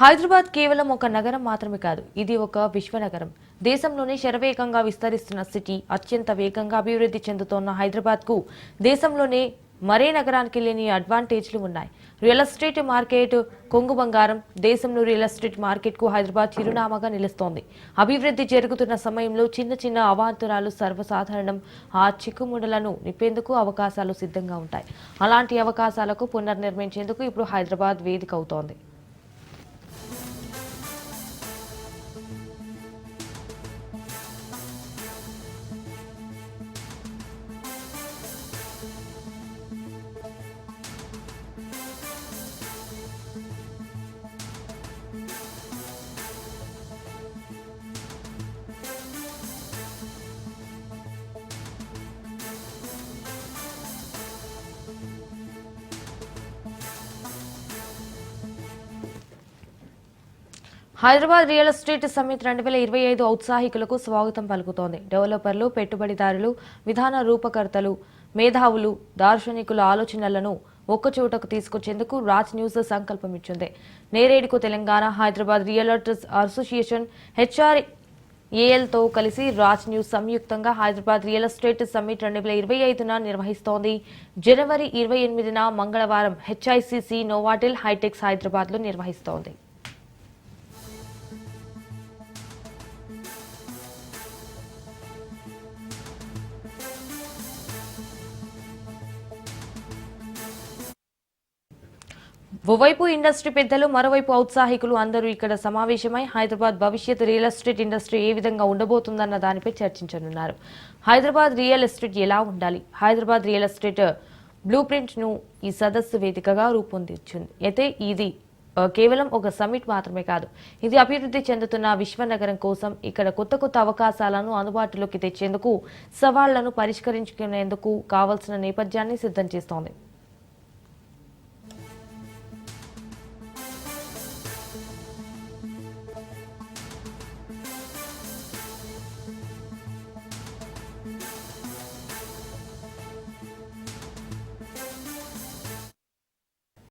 హైదరాబాద్ కేవలం ఒక నగరం మాత్రమే కాదు ఇది ఒక విశ్వనగరం. దేశంలోనే శరవేగంగా విస్తరిస్తున్న సిటీ అత్యంత వేగంగా అభివృద్ధి చెందుతోన్న హైదరాబాద్కు దేశంలోనే మరే నగరానికి లేని అడ్వాంటేజ్లు ఉన్నాయి. రియల్ ఎస్టేట్ మార్కెట్ కొంగు బంగారం దేశంలో రియల్ ఎస్టేట్ మార్కెట్కు హైదరాబాద్ చిరునామాగా నిలుస్తోంది. అభివృద్ధి జరుగుతున్న సమయంలో చిన్న చిన్న అవాంతరాలు సర్వసాధారణం ఆ చిక్కుముడలను నిప్పేందుకు అవకాశాలు సిద్ధంగా ఉంటాయి. అలాంటి అవకాశాలకు పునర్నిర్మించేందుకు ఇప్పుడు హైదరాబాద్ వేదిక అవుతోంది. హైదరాబాద్ రియల్ ఎస్టేట్ సమ్మిట్ రెండు వేల ఇరవై ఐదు ఔత్సాహికులకు స్వాగతం పలుకుతోంది. డెవలపర్లు పెట్టుబడిదారులు విధాన రూపకర్తలు మేధావులు దార్శనికుల ఆలోచనలను ఒక్కచోటకు తీసుకొచ్చేందుకు రాజ్ న్యూస్ సంకల్పం ఇచ్చింది నేరేడుకు Telangana Hyderabad realtors association HR ఏఎల్తో కలిసి రాజ్ న్యూస్ సంయుక్తంగా హైదరాబాద్ రియల్ ఎస్టేట్ సమ్మిట్ రెండు వేల ఇరవై ఐదున నిర్వహిస్తోంది. జనవరి ఇరవై ఎనిమిదిన మంగళవారం హెచ్ఐసిసి నోవాటెల్ హైటెక్స్ హైదరాబాద్లో నిర్వహిస్తోంది. ఓవైపు ఇండస్ట్రీ పెద్దలు మరోవైపు ఔత్సాహికులు అందరూ ఇక్కడ సమావేశమై హైదరాబాద్ భవిష్యత్ రియల్ ఎస్టేట్ ఇండస్ట్రీ ఏ విధంగా ఉండబోతుందన్న దానిపై చర్చించనున్నారు. హైదరాబాద్ రియల్ ఎస్టేట్ ఎలా ఉండాలి? హైదరాబాద్ రియల్ ఎస్టేట్ బ్లూ ప్రింట్ను ఈ సదస్సు వేదికగా రూపొందించింది. అయితే ఇది కేవలం ఒక సమ్మిట్ మాత్రమే కాదు ఇది అభివృద్ధి చెందుతున్న విశ్వనగరం కోసం ఇక్కడ కొత్త కొత్త అవకాశాలను అందుబాటులోకి తెచ్చేందుకు సవాళ్ళను పరిష్కరించుకునేందుకు కావలసిన నేపథ్యాన్ని సిద్ధం చేస్తోంది.